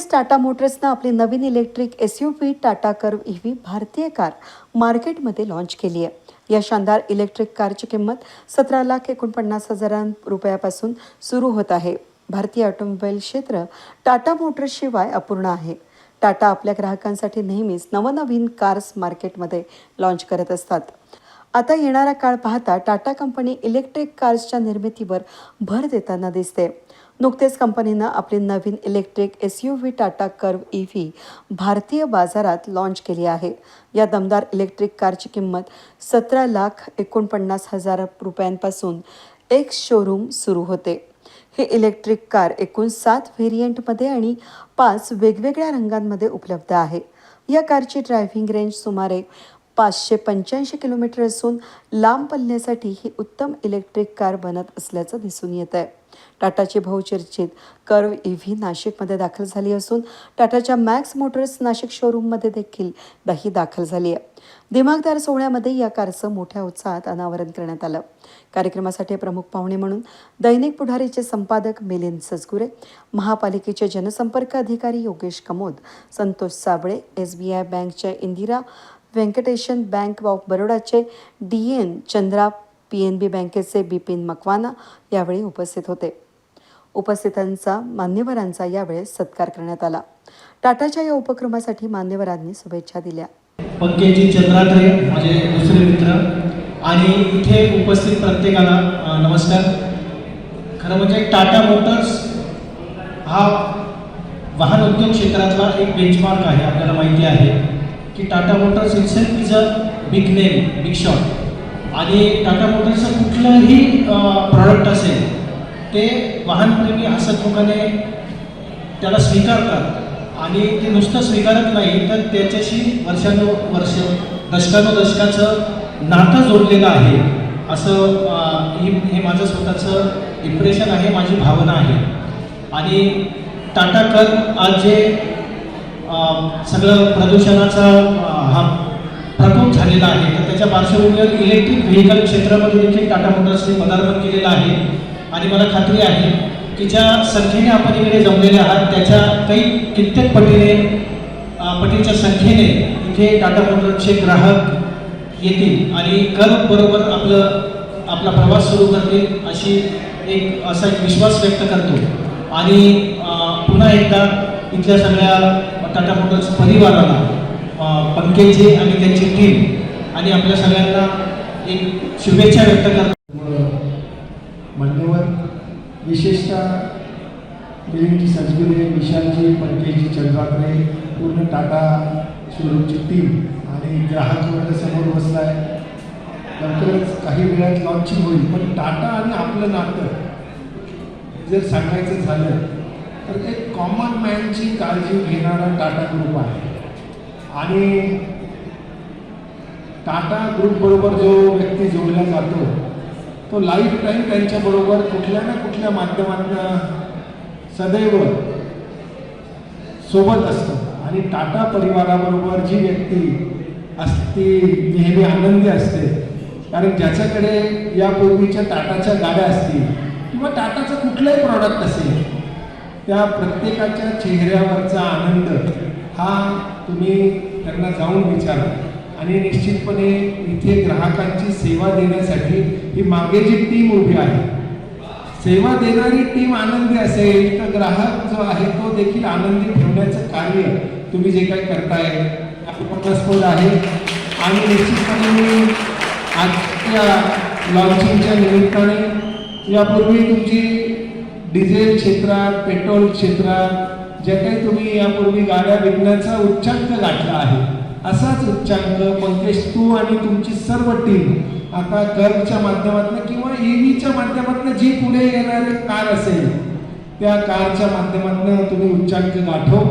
नुकतेच टाटा मोटर्सनं आपली नवीन electric S U V Tata Curvv E V भारतीय कार मार्केटमध्ये लॉन्च केली आहे या शानदार इलेक्ट्रिक कारची किंमत सतरा लाख एकोणपन्नास हजार रुपयापासून सुरू होत आहे. भारतीय ऑटोमोबाईल क्षेत्र टाटा मोटर्सशिवाय अपूर्ण आहे. टाटा आपल्या ग्राहकांसाठी नेहमीच नवनवीन कार्स मार्केटमध्ये लॉन्च करत असतात. आता येणारा काळ पाहता टाटा कंपनी इलेक्ट्रिक कार्सच्या निर्मितीवर भर देताना दिसते. नुकतेच कंपनीनं आपली नवीन electric S U V Tata Curvv E V भारतीय बाजारात लाँच केली आहे. या दमदार इलेक्ट्रिक कारची किंमत सतरा लाख एकोणपन्नास हजार रुपयांपासून एक शोरूम सुरू होते. हे इलेक्ट्रिक कार एकूण सात व्हेरियंटमध्ये आणि पाच वेगवेगळ्या रंगांमध्ये उपलब्ध आहे. या कारची ड्रायव्हिंग रेंज सुमारे पाचशे पंच्याऐंशी किलोमीटर असून लांब पल्ल्यासाठी ही उत्तम इलेक्ट्रिक कार बनत असल्याचं दिसून येत आहे टाटाची बहुचर्चित कर्व ई व्ही नाशिकमध्ये दाखल झाली असून टाटाच्या मॅक्स मोटर्स नाशिक शोरूममध्ये देखील ही दाखल झाली आहे. दिमागदार सोहळ्यामध्ये या कारचं मोठ्या उत्साहात अनावरण करण्यात आलं. कार्यक्रमासाठी प्रमुख पाहुणे म्हणून दैनिक पुढारीचे संपादक मिलिंद सजगुरे महापालिकेचे जनसंपर्क अधिकारी Yogesh Kamod Santosh Sable S B I बँकच्या Indira Venkatesan bank of बरोडाचे D N Chandra P N B बँकेचे बिपिन मकवाना यावेळी उपस्थित होते. उपस्थितांचा मान्यवरांचा यावेळेस सत्कार करण्यात आला. टाटाच्या या उपक्रमासाठी मान्यवरांनी शुभेच्छा दिल्या. पंकजी चंद्रात्रे माझे दुसरे मित्र. आणि इथे उपस्थित प्रत्येकाला नमस्कार. खरं म्हणजे टाटा मोटर्स हा वाहन उद्योग क्षेत्रातला एक बेंचमार्क आहे आपल्याला माहिती आहे की Tata Motors itself is a big name big shot आणि टाटा मोटर्सचं कुठलंही प्रॉडक्ट असेल ते वाहनप्रेमी हसतमुखाने त्याला स्वीकारतात आणि ते नुसतं स्वीकारत नाही तर त्याच्याशी वर्षानुवर्ष दशकानुदशकाचं नातं जोडलेलं आहे. असं ही हे माझं स्वतःचं इम्प्रेशन आहे माझी भावना आहे. आणि टाटा कल आज जे सगळं प्रदूषणाचा हा प्रकोप झालेला आहे तर त्याच्या पार्श्वभूमीवर इलेक्ट्रिक व्हेकल क्षेत्रामध्ये देखील टाटा मोटर्सने पदार्पण केलेलं आहे. आणि मला खात्री आहे की ज्या संख्येने आपण इकडे जमलेले आहात त्याच्या काही कित्येक पटीने पटीच्या संख्येने इथे टाटा मोटर्सचे ग्राहक येतील आणि कर बरोबर आपलं आपला प्रवास सुरू करतील अशी एक असा एक विश्वास व्यक्त करतो. आणि पुन्हा एकदा इथल्या सगळ्या टाटा मोटर्स परिवाराला पंकेजी आणि त्यांची टीम आणि आपल्या सगळ्यांना एक शुभेच्छा व्यक्त करतो. विशेषतः मिलिंदजी सजगिरे विशालजी पंकेजी चंद्रात्रे पूर्ण टाटा शोरूमची टीम आणि ग्राहक वर्ग समोर बसला आहे लवकरच काही वेळात लॉन्चिंग होईल पण टाटा आणि आपलं नातं जर सांगायचं झालं तर एक कॉमन मॅनची काळजी घेणारा टाटा ग्रुप आहे. आणि टाटा ग्रुपबरोबर जो व्यक्ती जोडला जातो तो लाईफ टाईम त्यांच्याबरोबर कुठल्या ना कुठल्या माध्यमातून सदैव सोबत असतो. आणि टाटा परिवाराबरोबर जी व्यक्ती असते नेहमी आनंदी असते. कारण ज्याच्याकडे यापूर्वीच्या टाटाच्या गाड्या असतील किंवा टाटाचं कुठलंही प्रॉडक्ट असेल त्या प्रत्येकाच्या चेहऱ्यावरचा आनंद हा तुम्ही त्यांना जाऊन विचारा. आणि निश्चितपणे इथे ग्राहकांची सेवा देण्यासाठी ही मागे जी टीम उभी आहे सेवा देणारी टीम आनंदी असेल तर ग्राहक जो आहे तो देखील आनंदी ठेवण्याचं कार्य तुम्ही जे काही करताय स्फोट आहे. आणि निश्चितपणे मी आजच्या लॉन्चिंगच्या निमित्ताने यापूर्वी तुमची डिझेल क्षेत्रात पेट्रोल क्षेत्रात ज्या काही तुम्ही यापूर्वी गाड्या विकण्याचा उच्चांक गाठला आहे असाच उच्चांक पंकज तू आणि तुमची सर्व टीम आता कर्वच्या माध्यमातून किंवा ईव्हीच्या माध्यमातून जी पुढे येणारी कार असेल त्या कारच्या माध्यमातून तुम्ही उच्चांक गाठो.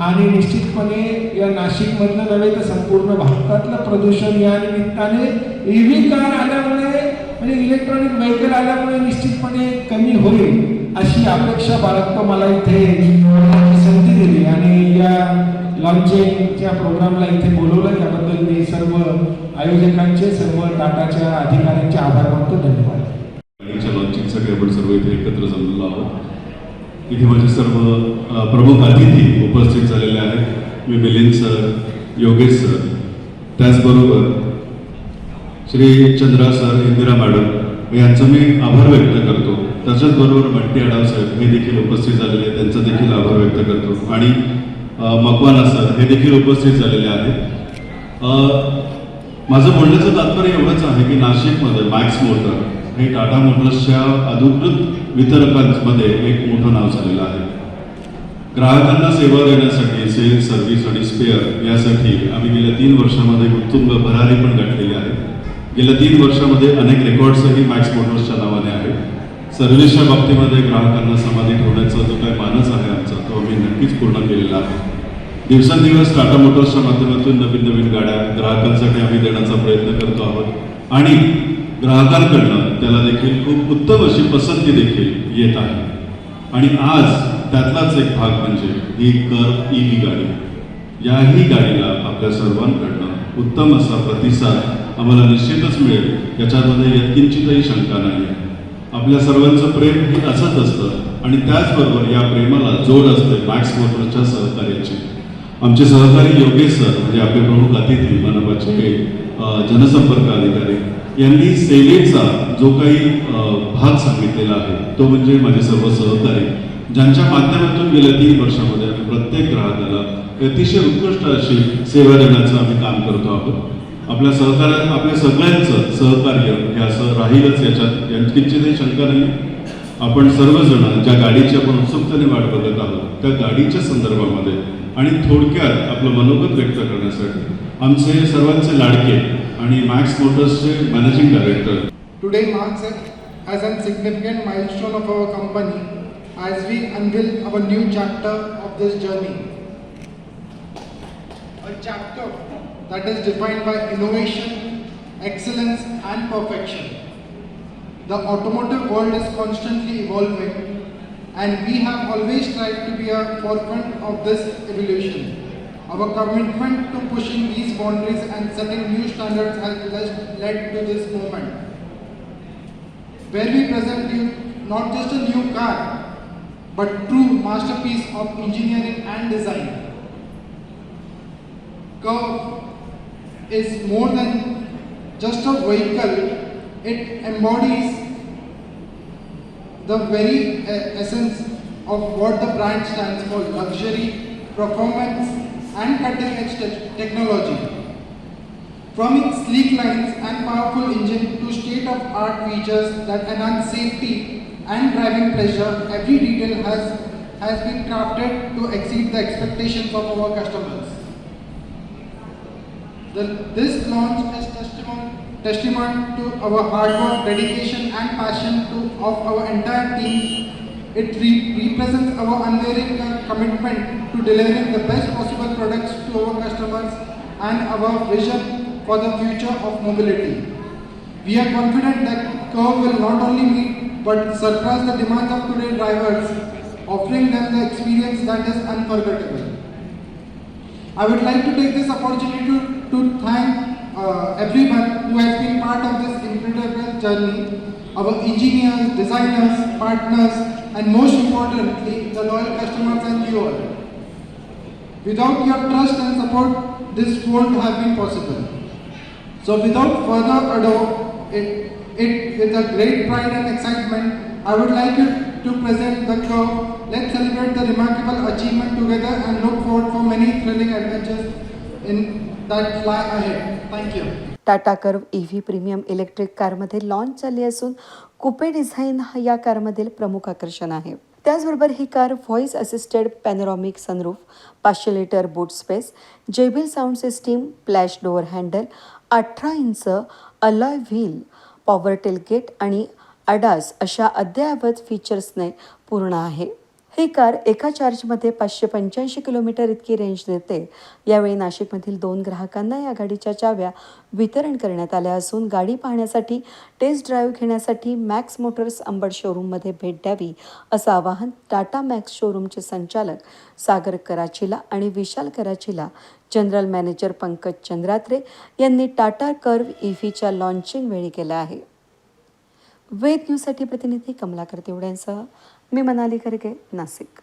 आणि निश्चितपणे या नाशिकमधलं नव्हे तर संपूर्ण भारतातलं प्रदूषण या निमित्ताने ईव्ही कार आल्यामुळे म्हणजे इलेक्ट्रॉनिक व्हेकल आल्यामुळे निश्चितपणे कमी होईल अशी अपेक्षा बाळगतो मला इथे. संधी दिली आणि या लॉन्चिंगच्या प्रोग्रामला इथे बोलवलं त्याबद्दल मी सर्व आयोजकांचे सर्व टाटाच्या अधिकाऱ्यांचे आभार मानतो. धन्यवाद. लॉन्चिंगसाठी आपण सर्व इथे एकत्र जमलेलो आहोत. इथे माझे सर्व प्रमुख अतिथी उपस्थित झालेले आहेत. मी मिलिंद सर योगेश सर. त्याचबरोबर श्री चंद्रा सर इंदिरा मॅडम. यांचं मी आभार व्यक्त करतो. त्याच्याचबरोबर बंटी आडाव साहेब हे देखील उपस्थित झालेले आहेत. त्यांचा देखील आभार व्यक्त करतो. आणि मकवाना सर हे देखील उपस्थित झालेले आहेत. माझं बोलण्याचं तात्पर्य एवढंच आहे की नाशिकमध्ये मॅक्स मोटर हे टाटा मोटर्सच्या अधिकृत वितरकांमध्ये एक मोठं नाव झालेलं आहे. ग्राहकांना सेवा देण्यासाठी सेल्स सर्व्हिस आणि स्पेअर यासाठी आम्ही गेल्या तीन वर्षामध्ये उत्तुंग भरारी पण गाठलेली आहे. गेल्या तीन वर्षामध्ये अनेक रेकॉर्ड्सही मॅक्स मोटर्सच्या नावाने आहेत. सर्व्हिसच्या बाबतीमध्ये ग्राहकांना समाधी ठेवण्याचा जो काही मानस आहे आमचा तो आम्ही नक्कीच पूर्ण केलेला आहे. दिवसेंदिवस टाटा मोटर्सच्या माध्यमातून नवीन नवीन गाड्या ग्राहकांसाठी आम्ही देण्याचा प्रयत्न करतो आहोत. आणि ग्राहकांकडनं त्याला देखील खूप उत्तम अशी पसंती देखील येत आहे. आणि आज त्यातलाच एक भाग म्हणजे ही कर ई व्ही गाडी. याही गाडीला आपल्या सर्वांकडनं उत्तम असा प्रतिसाद आम्हाला निश्चितच मिळेल. याच्यामध्ये यत्किंचितही शंका नाही आहे आपल्या सर्वांचं प्रेम हे असंच असतं आणि त्याचबरोबर या प्रेमाला जोड असते मॅक्स मोटरच्या सहकार्याची. आमचे सहकारी योगेश सर म्हणजे आपले प्रमुख अतिथी मनपाचे जनसंपर्क अधिकारी यांनी सेवेचा जो काही भाग सांगितलेला आहे तो म्हणजे माझे सर्व सहकारी ज्यांच्या माध्यमातून गेल्या तीन वर्षामध्ये आम्ही प्रत्येक ग्राहकाला अतिशय उत्कृष्ट अशी सेवा देण्याचं आम्ही काम करतो आहोत. आपल्या सहकार्या आपल्या सगळ्यांचं सहकार्य हे असं राहीलच याच्यात. यात किंचितही शंका नाही आपण सर्वजण ज्या गाडीची आपण उत्सुकतेने वाट बघत आहोत त्या गाडीच्या संदर्भामध्ये आणि थोडक्यात आपलं मनोगत व्यक्त करण्यासाठी आमचे सर्वांचे लाडके आणि Max मोटर्सचे managing director today marks a, as a significant milestone of our company as we unveil our new chapter of this journey. A chapter that is defined by innovation, excellence, and perfection. The automotive world is constantly evolving, and we have always tried to be a forefront of this evolution. Our commitment to pushing these boundaries and setting new standards has led to this moment where we present you not just a new car, but true masterpiece of engineering and design. Curve is more than just a vehicle, it embodies the very uh, essence of what the brand stands for luxury, performance, and cutting edge te- technology. From its sleek lines and powerful engine to state-of-art features that enhance safety and driving pleasure, every detail has, has been crafted to exceed the expectations of our customers. The- this launch is testament to our hard work, dedication and passion to, of our entire team. It re- represents our unwavering commitment to delivering the best possible products to our customers and our vision for the future of mobility. We are confident that Curve will not only meet but surpass the demands of today's drivers, offering them the experience that is unforgettable. I would like to take this opportunity to, to thank uh, everyone who has been part of this incredible journey, our engineers, designers, partners, and most importantly, the loyal customers and you all. Without your trust and support, this won't have been possible. So without further ado, it, it with a great pride and excitement, I would like you to present the curve. Let's celebrate the remarkable achievement together and look forward for many thrilling adventures in that ahead. Thank you. Tata Curvv E V premium electric कारमध्ये launch झाली असून coupe design हा या कारमधील प्रमुख आकर्षण आहे त्याचबरोबर ही car voice assisted panoramic sunroof पाचशे litre boot space JBL sound system flush door handle अठरा inch alloy wheel power tailgate आणि अडास अशा अद्ययावत फीचर्सने पूर्ण आहे ही कार एका चार्जमध्ये पाचशे पंच्याऐंशी किलोमीटर इतकी रेंज देते. यावेळी नाशिकमधील दोन ग्राहकांना या गाडीच्या चाव्या वितरण करण्यात आल्या असून गाडी पाहण्यासाठी टेस्ट ड्राईव्ह घेण्यासाठी मॅक्स मोटर्स अंबड शोरूममध्ये भेट द्यावी असं आवाहन टाटा मॅक्स शोरूमचे संचालक सागर कराचीला आणि विशाल कराचीला जनरल मॅनेजर पंकज चंद्रात्रे यांनी टाटा कर्व ई लॉन्चिंग वेळी केलं आहे. वेद न्यूजसाठी प्रतिनिधी कमलाकर तेवड्यांसह मी मनाली करके नाशिक.